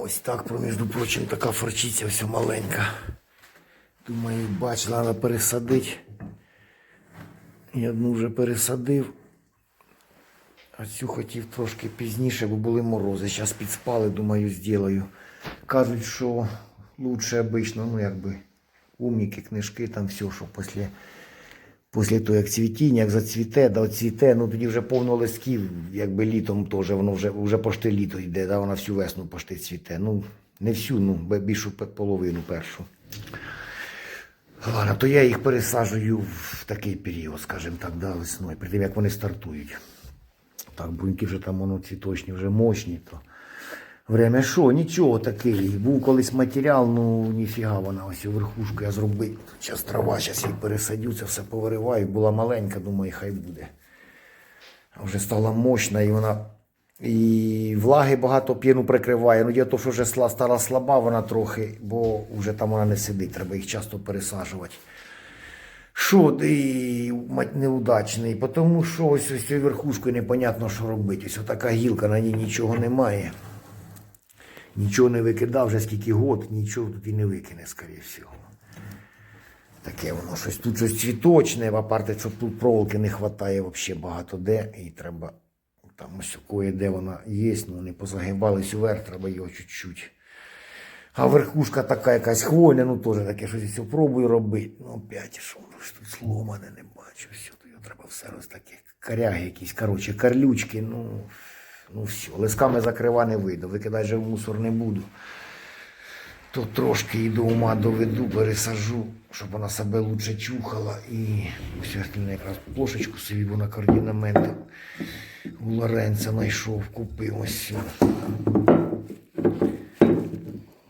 ось так, проміж прочим, така форчиця ось маленька. Думаю, бач, треба пересадити. Я одну вже пересадив. А цю хотів трошки пізніше, бо були морози. Зараз підспали, думаю, зроблю. Кажуть, що лучше обично, ну якби умніки, книжки, там все, що після, після того, як цвітіння, як зацвіте, да цвіте, ну тоді вже повно листків, якби літом теж, воно вже, вже пошти літо йде, да, вона всю весну пошти цвіте. Ну, не всю, ну, більшу половину першу. Ладно, то я їх пересаджую в такий період, скажімо так, да, весною, перед тим, як вони стартують. Так, бруньки вже там воно цвіточні, вже мощні, то время що, нічого такий. Був колись матеріал, ну ніфіга вона ось у верхушку я зробив. Зараз трава, зараз її пересадю, це все повириваю. Була маленька, думаю, хай буде. Вже стала мощна і вона. І влаги багато п'єну прикриває. Ну, в тому, що вже стала слаба вона трохи, бо вже там вона не сидить, треба їх часто пересаджувати. Що мать неудачний, тому що ось ось цією верхушкою непонятно, що робити. Ось така гілка, на ній нічого немає. Нічого не викидав вже скільки год, нічого тут і не викине, скоріше всього. Таке воно щось тут щось цвіточне, в апарти, що тут проволоки не вистачає взагалі багато де. І треба там ось кое де вона є, ну вони позагибались уверх, треба його чуть-чуть. А верхушка така якась хвойна, ну теж таке щось я пробую робити. Ну, опять, що тут сломане, не бачу. Все, то його треба все роз таке. Коряги якісь, коротше, карлючки, ну, ну все. Лисками закрива не вийду, викидати же в мусор не буду. То трошки і до ума доведу, пересажу, щоб вона себе лучше чухала. І все остальне якраз плошечку собі, бо на координамент у Лоренця знайшов, купив ось.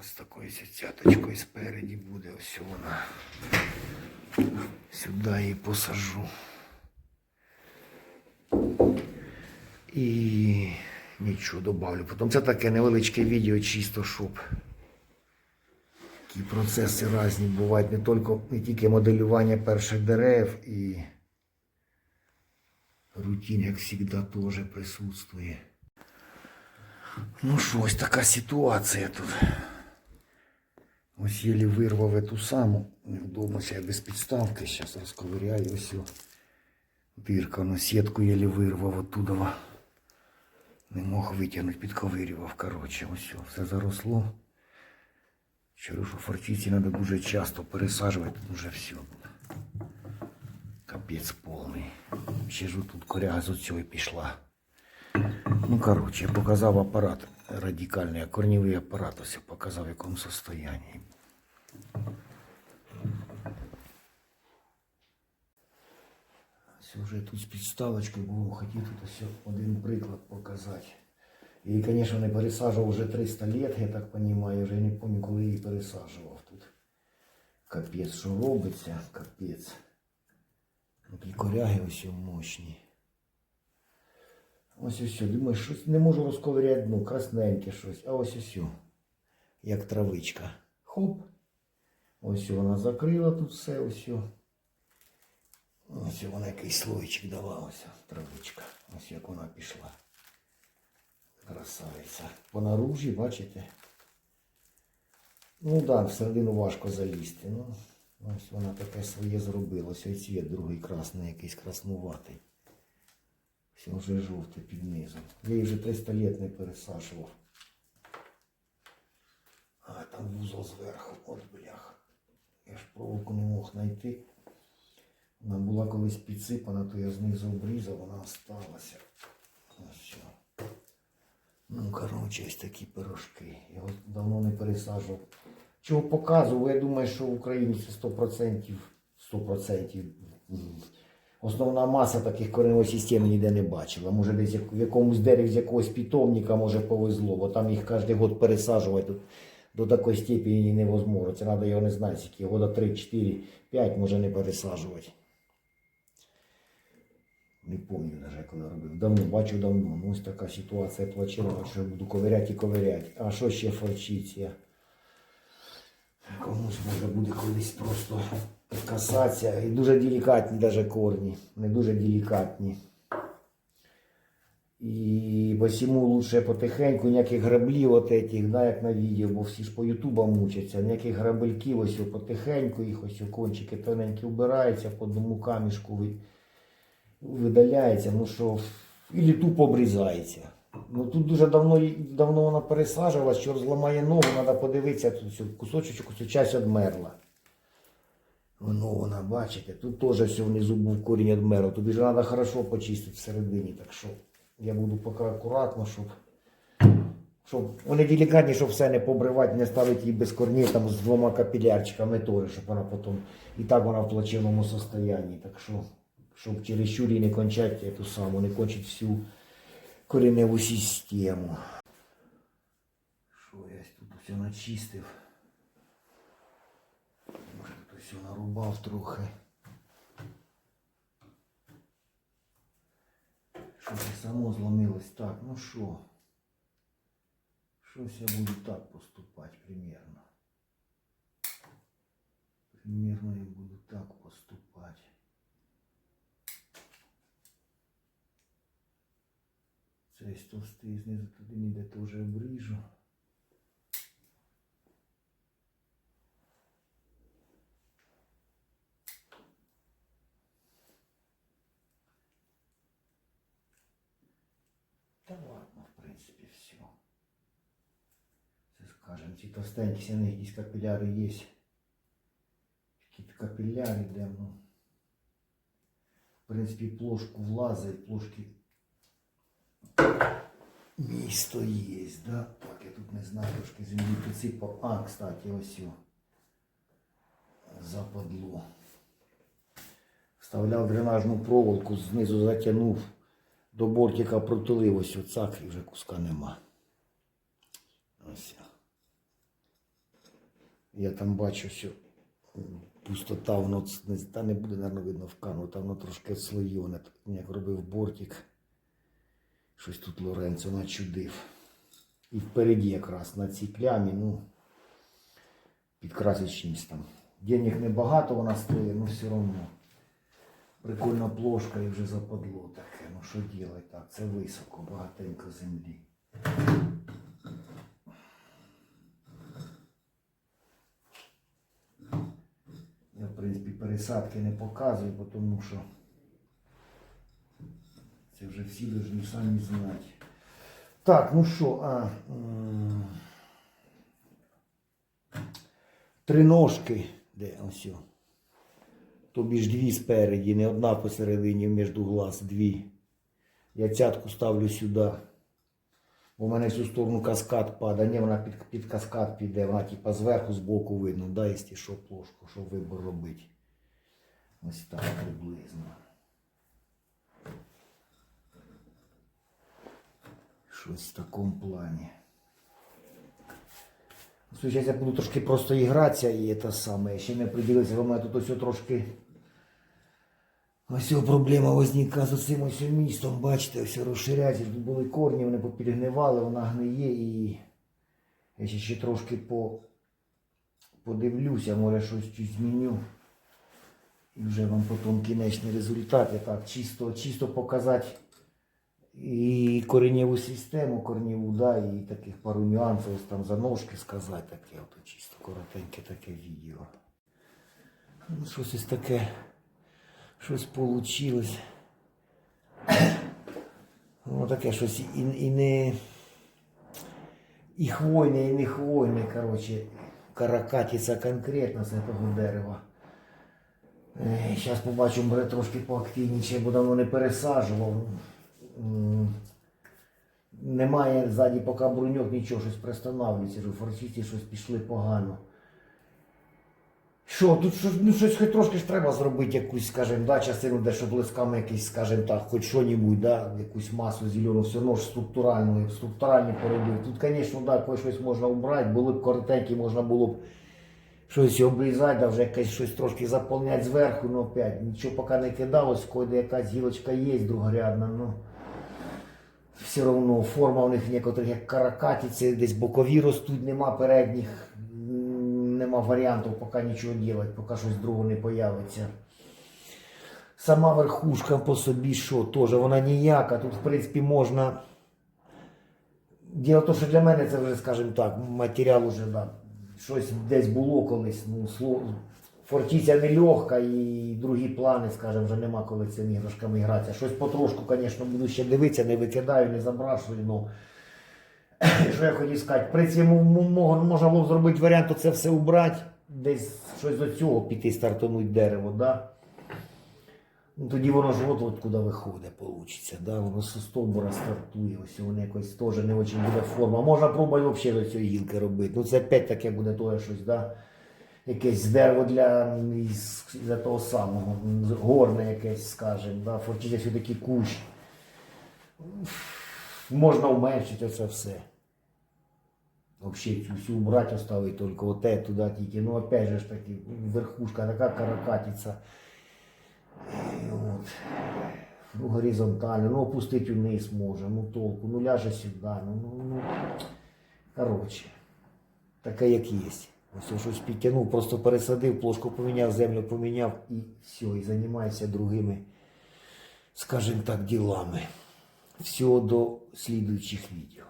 Ось такою цяточкою спереді буде, ось вона. Сюди її посажу. І нічого добавлю. Потім це таке невеличке відео, чисто щоб. Такі процеси різні бувають не тільки не тільки моделювання перших дерев і рутин, як завжди, теж присутствує. Ну що, ось така ситуація тут. Ось єлі вирвав эту саму. Невдома я без підставки. Зараз розковиряю ось дирка на сітку єлі вирвав оттуда. Не мог витягнути, підковирював. Коротше, ось все заросло. Через що фортиці треба дуже часто пересаджувати, тут вже все. Капець повний. Ще ж тут коряга з оцього пішла. Ну, коротше, я показав апарат радикальний, а корневий апарат ось показав, в якому состоянні. Все вже тут з підставочкою було, хотів тут ось один приклад показати. І, звісно, не пересаджував вже 300 лет, я так розумію, вже не пам'ятаю, коли її пересаджував тут. Капець, що робиться, капець. Такі коряги ось мощні. Ось ось, думаю, щось не можу розковиряти дно, красненьке щось. А ось ось, як травичка. Хоп. Ось вона закрила тут все, ось. Ось вона якийсь слойчик дала, ось травичка. Ось як вона пішла. Красавиця. По наружі, бачите? Ну так, да, всередину важко залізти. Ну, ось вона таке своє зробила. Ось і цвіт другий красний, якийсь краснуватий. Все вже жовте під низом. Я її вже 300 лет не пересаджував. А там вузол зверху, от бляха. Я ж проволоку не мог знайти. Вона була колись підсипана, то я знизу обрізав, вона осталася. Ось. Ну, коротше, ось такі пирожки. Його давно не пересаджував. Чого показував, я думаю, що в Україні це 100%, 100% Основна маса таких кореневої системи ніде не бачила. Може десь в якомусь дереві з якогось питомника може повезло, бо там їх кожен год пересаджувати до такої степені невозможно. Це треба його не знати, скільки года 3, 4, 5 може не пересаджувати. Не пам'ятаю навіть, коли робив. Давно, бачу давно. Ну, ось така ситуація плачева, що буду ковиряти і ковиряти. А що ще форчиться? Комусь може буде колись просто касатися. І дуже делікатні навіть корні. Не дуже делікатні. І посему лучше потихеньку, ніяких граблів от этих, да, як на відео, бо всі ж по ютубам мучаться, ніяких грабельків, ось потихеньку, їх ось кончики тоненькі вбираються, по одному камішку видаляється, ну що, і тупо обрізається. Ну тут дуже давно, давно вона пересаджувалась, що зламає ногу, треба подивитися, тут все, кусочок, часть одмерла. Воно вона, бачите, тут теж все внизу був корінь одмерла. Тобі ж треба хорошо почистити всередині, так що я буду поки акуратно, щоб, щоб вони делікатні, щоб все не побривати, не ставити її без корнів там з двома капілярчиками теж, щоб вона потім і так вона в плачевному состоянні. Так що, щоб через щурі не кончати ту саму, не кончити всю кореневу систему. Що я тут все начистив? Може тут все нарубав трохи. Щось і само зломилось. Так, ну що? Щось я буду так поступати примерно. Примерно я буду так поступати. Цей товстий знизу туди ніде теж обріжу. Та ладно, в принципі, все. Це скажем, ці товстенькі сяни якісь капіляри є. Такі капіляри, де ну. В принципі, плошку влазить, плошки місто є, да? Так, я тут не знаю, трошки землі підсипав. А, кстати, ось о. Западло. Вставляв дренажну проволоку, знизу затягнув до бортика протулив ось оцак і вже куска нема. Ось. Я там бачу, що пустота, воно та не буде, мабуть, видно вкану, там воно трошки слойоне, як робив бортик. Щось тут Лоренцо начудив. І впереді якраз на цій плямі, ну, підкрасить там. Денег небагато вона стоїть, але все одно. Прикольна плошка і вже западло таке. Ну що ділать так? Це високо, багатенько землі. Я, в принципі, пересадки не показую, тому що це вже всі повинні самі знати. Так, ну що, а. Три ножки. Де ось? Тобі ж дві спереді, не одна посередині між глаз, дві. Я цятку ставлю сюди. В мене в цю сторону каскад падає. Ні, вона під, під каскад піде, вона типа зверху, збоку видно, да, що плошку, щоб вибор робити. Ось так приблизно. Щось в такому плані. Зараз я буду трошки просто ігратися і це саме. Ще не приділився, в мене тут ось трошки. Ось проблема возникла з цим ось містом. Бачите, ось розширяється. Тут були корні, вони попідгнивали, вона гниє і я ще, ще трошки по... подивлюся, може щось зміню. І вже вам потім кінечний результат. Я так чисто, чисто показати і кореневу систему, корневу, да, і таких пару нюансів ось там за ножки сказати, таке от чисто коротеньке таке відео. Ну, щось ось таке, щось вийшло. Ну, таке щось і, і не. І хвойне, і не хвойне, коротше, каракатиця конкретно з цього дерева. Зараз побачимо, буде трошки поактивніше, бо давно не пересаджував. Немає ззаді поки бруньок, нічого щось пристанавлюється, що форсисті щось пішли погано. Що, тут щось, ну, щось хоч трошки ж треба зробити, якусь, скажімо, да, частину, де щоб блисками якийсь, скажімо так, хоч що-небудь, да, якусь масу зелену, все одно ж структуральну, структуральні поробив. Тут, звісно, да, щось можна убрати, були б коротенькі, можна було б щось обрізати, да, вже якесь щось трошки заповняти зверху, ну опять, нічого поки не кидалось, коли якась гілочка є другорядна, ну все одно форма у них некоторих як каракатиці, десь бокові ростуть, нема передніх, нема варіантів поки нічого робити, поки щось другого не появиться. Сама верхушка по собі що, теж вона ніяка. Тут, в принципі, можна. Діло в що для мене це вже, скажімо так, матеріал уже да, щось десь було колись. Ну, сло... Фортиця не легка і другі плани, скажімо, вже нема коли цими іграшками гратися. Щось потрошку, звісно, буду ще дивитися, не викидаю, не забрашую. Ну, що я хотів сказати, м- мо- можна було зробити варіант, це все убрати, десь щось до цього піти стартануть дерево, да? Ну, тоді воно ж от, куди виходить, получиться, да? воно з стовбура стартує, ось воно якось теж не дуже буде форма. Можна пробувати взагалі до цієї гілки робити. Ну це опять таке буде то щось, да? Якесь дерево для, для того самого, горне якесь, скажімо, да? фортиця все-таки кущ. Можна уменшити це все. Вообще цю всю убрать оставить только вот это туда тільки. Ну опять же ж таки, верхушка така каракатиця. От. Ну, горизонтально, ну опустить вниз може, ну толку, ну ляже сюди, ну, ну, ну. Короче, таке як є. Ось щось підтягнув, просто пересадив, плошку поміняв, землю поміняв і все, і займаюся другими, скажімо так, ділами. Всього до слідуючих відео.